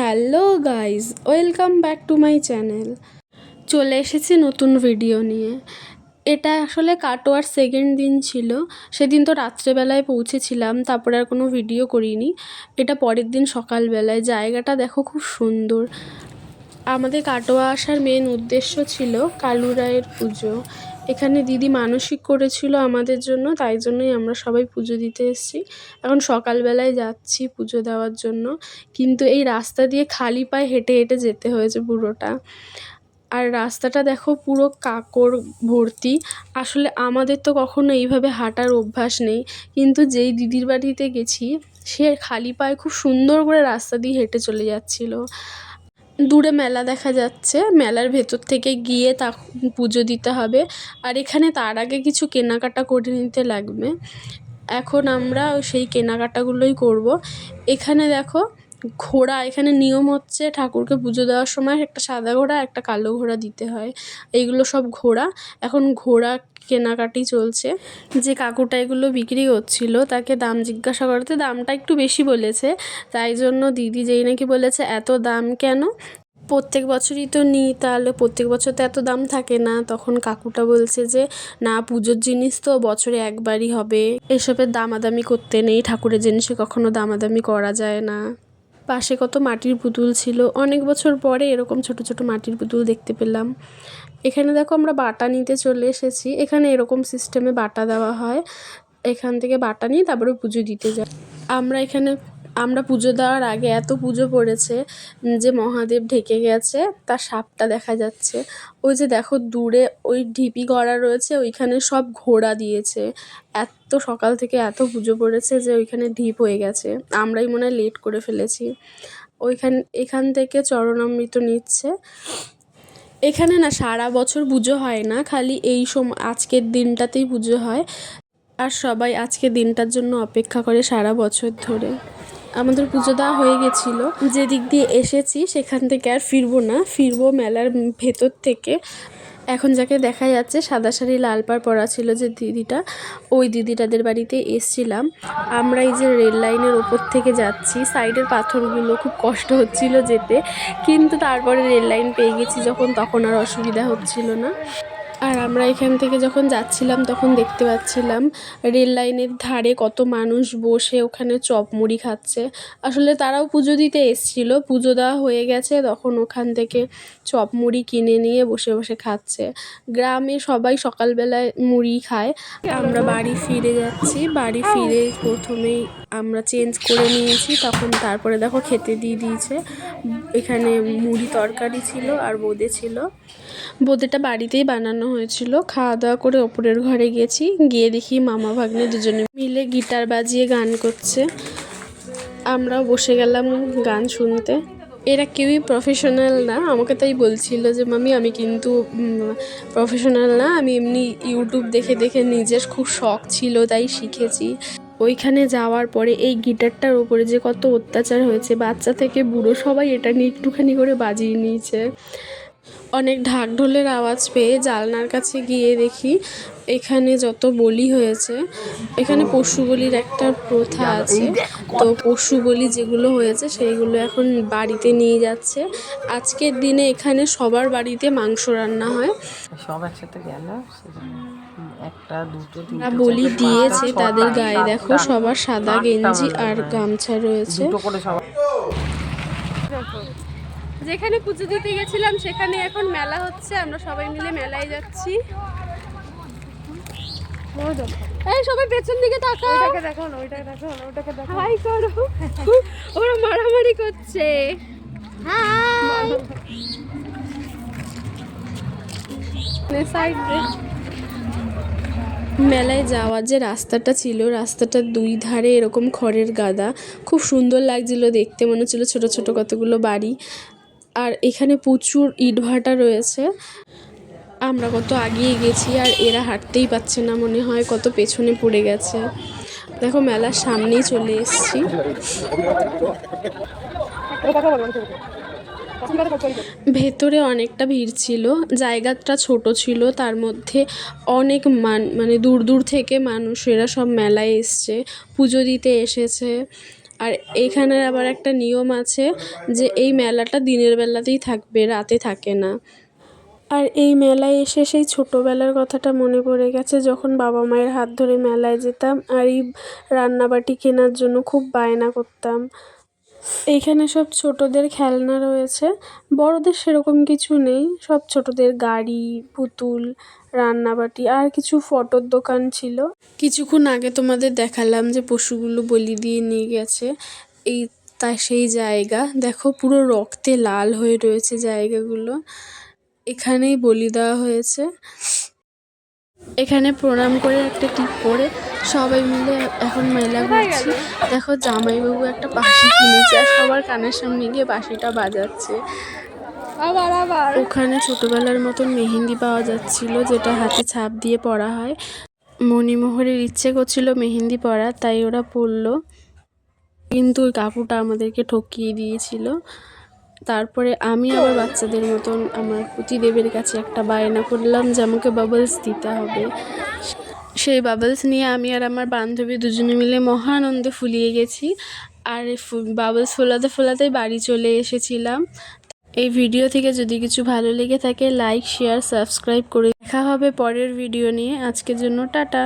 Hello guys welcome back to my channel. চলে এসেছি নতুন ভিডিও নিয়ে। এটা আসলে কাটোয়ার সেকেন্ড দিন ছিল। সেদিন তো রাত্রেবেলায় পৌঁছেছিলাম, তারপরে আর কোনো ভিডিও করিনি। এটা পরের দিন সকালবেলায়। জায়গাটা দেখো খুব সুন্দর। আমাদের কাটোয়া আসার মেন উদ্দেশ্য ছিল কালু রায়ের পুজো। এখানে দিদি মানসিক করেছিল আমাদের জন্য, তাই জন্যই আমরা সবাই পুজো দিতে এসেছি। এখন সকালবেলায় যাচ্ছি পুজো দেওয়ার জন্য, কিন্তু এই রাস্তা দিয়ে খালি পায়ে হেঁটে হেঁটে যেতে হয়েছে পুরোটা। আর রাস্তাটা দেখো পুরো কাকর ভর্তি। আসলে আমাদের তো কখনো এইভাবে হাঁটার অভ্যাস নেই, কিন্তু যেই দিদির বাড়িতে গেছি, সে খালি পায়ে খুব সুন্দর করে রাস্তা দিয়ে হেঁটে চলে যাচ্ছিল। দূরে মেলা দেখা যাচ্ছে। মেলার ভেতর থেকে গিয়ে তা পুজো দিতে হবে। আর এখানে তার আগে কিছু কেনাকাটা করে নিতে লাগবে। এখন আমরা সেই কেনাকাটাগুলোই করব। এখানে দেখো ঘোড়া, এখানে নিয়ম হচ্ছে ঠাকুরকে পুজো দেওয়ার সময় একটা সাদা ঘোড়া, একটা কালো ঘোড়া দিতে হয়। এইগুলো সব ঘোড়া। এখন ঘোড়া কেনাকাটি চলছে। যে কাকুটা এগুলো বিক্রি করছিল, তাকে দাম জিজ্ঞাসা করতে দামটা একটু বেশি বলেছে। তাই জন্য দিদি যেই নাকি বলেছে, এত দাম কেন? প্রত্যেক বছরই তো নিই, তাহলে প্রত্যেক বছর তো এত দাম থাকে না। তখন কাকুটা বলছে যে, না, পুজোর জিনিস তো বছরে একবারই হবে। এসবের দামাদামি করতে নেই ঠাকুরের জিনিসে, কখনো দামাদামি করা যায় না। পাশে কত মাটির পুতুল ছিল। অনেক বছর পরে এরকম ছোট ছোট মাটির পুতুল দেখতে পেলাম। এখানে দেখো আমরা বাটা নিতে চলে এসেছি। এখানে এরকম সিস্টেমে বাটা দেওয়া হয়। এখান থেকে বাটা নিয়ে তারপরে পুজো দিতে যাই। আমরা এখানে আমরা পুজো দেওয়ার আগে এত পুজো পড়েছে যে মহাদেব ঢেকে গেছে, তার সাপটা দেখা যাচ্ছে। ওই যে দেখো দূরে ওই ঢিপি গড়া রয়েছে, ওইখানে সব ঘোড়া দিয়েছে। এত সকাল থেকে এত পুজো পড়েছে যে ওইখানে ঢিপ হয়ে গেছে। আমরাই মনে হয় লেট করে ফেলেছি। ওইখান, এখান থেকে চরণামৃত নিচ্ছে। এখানে না সারা বছর পুজো হয় না, খালি এই সময় আজকের দিনটাতেই পুজো হয়। আর সবাই আজকে দিনটার জন্য অপেক্ষা করে সারা বছর ধরে। আমাদের পুজো দেওয়া হয়ে গেছিল। যে দিক দিয়ে এসেছি সেখান থেকে আর ফিরবো না। ফিরবো মেলার ভেতর থেকে। এখন যাকে দেখা যাচ্ছে সাদা শাড়ি, লাল পাড় পরা ছিল যে দিদিটা, ওই দিদিটাদের বাড়িতে এসছিলাম। আমরা এই যে রেল লাইনের ওপর থেকে যাচ্ছি, সাইডের পাথরগুলো খুব কষ্ট হচ্ছিল যেতে। কিন্তু তারপরে রেল লাইন পেয়ে গেছি যখন, তখন আর অসুবিধা হচ্ছিল না। আর আমরা এখান থেকে যখন যাচ্ছিলাম, তখন দেখতে পাচ্ছিলাম রেল লাইনের ধারে কত মানুষ বসে ওখানে চপ মুড়ি খাচ্ছে। আসলে তারাও পুজো দিতে এসছিল, পুজো দেওয়া হয়ে গেছে, তখন ওখান থেকে চপ মুড়ি কিনে নিয়ে বসে বসে খাচ্ছে। গ্রামে সবাই সকালবেলায় মুড়ি খায়। আমরা বাড়ি ফিরে যাচ্ছি, বাড়ি ফিরে প্রথমেই আমরা চেঞ্জ করে নিয়েছি, তখন তারপরে দেখো খেতে দিয়ে দিয়েছে। এখানে মুড়ি তরকারি ছিল আর বোঁদে ছিল। বোঁদেটা বাড়িতেই বানানো হয়েছিল। খাওয়া দাওয়া করে ওপরের ঘরে গেছি। গিয়ে দেখি মামা ভাগ্নে দুজনে মিলে গিটার বাজিয়ে গান করছে। আমরাও বসে গেলাম গান শুনতে। এরা কেউই প্রফেশনাল না। আমাকে তাই বলছিল যে, মামি, আমি কিন্তু প্রফেশনাল না। আমি এমনি ইউটিউব দেখে দেখে নিজের খুব শখ ছিল, তাই শিখেছি। ওইখানে যাওয়ার পরে এই গিটারটার ওপরে যে কত অত্যাচার হয়েছে, বাচ্চা থেকে বুড়ো সবাই এটা নিয়ে একটুখানি করে বাজিয়ে নিয়েছে। অনেক ঢাক ঢোলের আওয়াজ পেয়ে জানলার কাছে গিয়ে দেখি এখানে যত বলি হয়েছে এখানে পশু বলির একটা প্রথা আছে। তো পশু বলি যেগুলো হয়েছে সেইগুলো এখন বাড়িতে নিয়ে যাচ্ছে। আজকের দিনে এখানে সবার বাড়িতে মাংস রান্না হয়। সব একসাথে গেল একটা দুটো বলি দিয়েছে তাদের গায়ে দেখো সবার সাদা গেঞ্জি আর গামছা রয়েছে। দুটো করে সবাই যেখানে পুজো দিতে গেছিলাম সেখানে এখন মেলা হচ্ছে। আমরা সবাই মিলে মেলায় যাচ্ছি। এই সবাই পেছন দিকে তাকাও। ওইটাকে দেখো না ওইটাকে দেখো না ওইটাকে দেখো হাই করো। ওরা মারামারি করছে। হাই। সাইড মেলায় যাওয়ার যে রাস্তাটা ছিল রাস্তাটার দুই ধারে এরকম খড়ের গাদা। খুব সুন্দর লাগছিল দেখতে মনে হচ্ছিল ছোট ছোট কতগুলো বাড়ি। আর এখানে প্রচুর ইটভাটা রয়েছে। আমরা কত আগিয়ে গেছি আর এরা হাঁটতেই পারছে না, মনে হয় কত পেছনে পড়ে গেছে। দেখো মেলার সামনেই চলে এসেছি। ভেতরে অনেকটা ভিড় ছিল, জায়গাটা ছোট ছিল, তার মধ্যে অনেক মান মানে দূর দূর থেকে মানুষেরা সব মেলায় এসছে, পুজো দিতে এসেছে। আর এইখানে আবার একটা নিয়ম আছে যে এই মেলাটা দিনের বেলাতেই থাকবে, রাতে থাকে না। আর এই মেলায় এসে সেই ছোটোবেলার কথাটা মনে পড়ে গেছে, যখন বাবা মায়ের হাত ধরে মেলায় যেতাম আর এই রান্নাবাটি কেনার জন্য খুব বায়না করতাম। এইখানে সব ছোটদের খেলনা রয়েছে, বড়দের সেরকম কিছু নেই, সব ছোটদের গাড়ি, পুতুল রান্নাবাটি আর কিছু ফটোর দোকান ছিল। কিছুক্ষণ আগে তোমাদের দেখালাম যে পশুগুলো বলি দিয়ে নিয়ে গেছে। এই তা সেই জায়গা। দেখো পুরো রক্তে লাল হয়ে রয়েছে জায়গাগুলো। এখানেই বলি দেওয়া হয়েছে। এখানে প্রণাম করে একটা টিপ করে সবাই মিলে এখন মেলা ঘুরছি। দেখো জামাইবাবু একটা বাঁশি কিনেছে আর সবার কানের সামনে গিয়ে বাঁশিটা বাজাচ্ছে। আবার আবার। ওখানে ছোটবেলার মতন মেহেন্দি পাওয়া যাচ্ছিল, যেটা হাতে ছাপ দিয়ে পরা হয়। মণিমোহরের ইচ্ছে করছিল মেহেন্দি পরা, তাই ওরা পরলো। কিন্তু ওই কাকুটা আমাদেরকে ঠকিয়ে দিয়েছিল। তারপরে আমি আবার বাচ্চাদের মতন আমার প্রতিদেবের কাছে একটা বায়না করলাম যে আমাকে বাবলস দিতে হবে। সেই বাবলস নিয়ে আমি আর আমার বান্ধবী দুজনে মিলে মহানন্দে ফুলিয়ে গেছি। আর বাবলস ফোলাতে ফোলাতেই বাড়ি চলে এসেছিলাম। এই ভিডিও থেকে যদি কিছু ভালো লেগে থাকে লাইক শেয়ার সাবস্ক্রাইব করে দেখা হবে পরের ভিডিও নিয়ে। আজকের জন্য টাটা।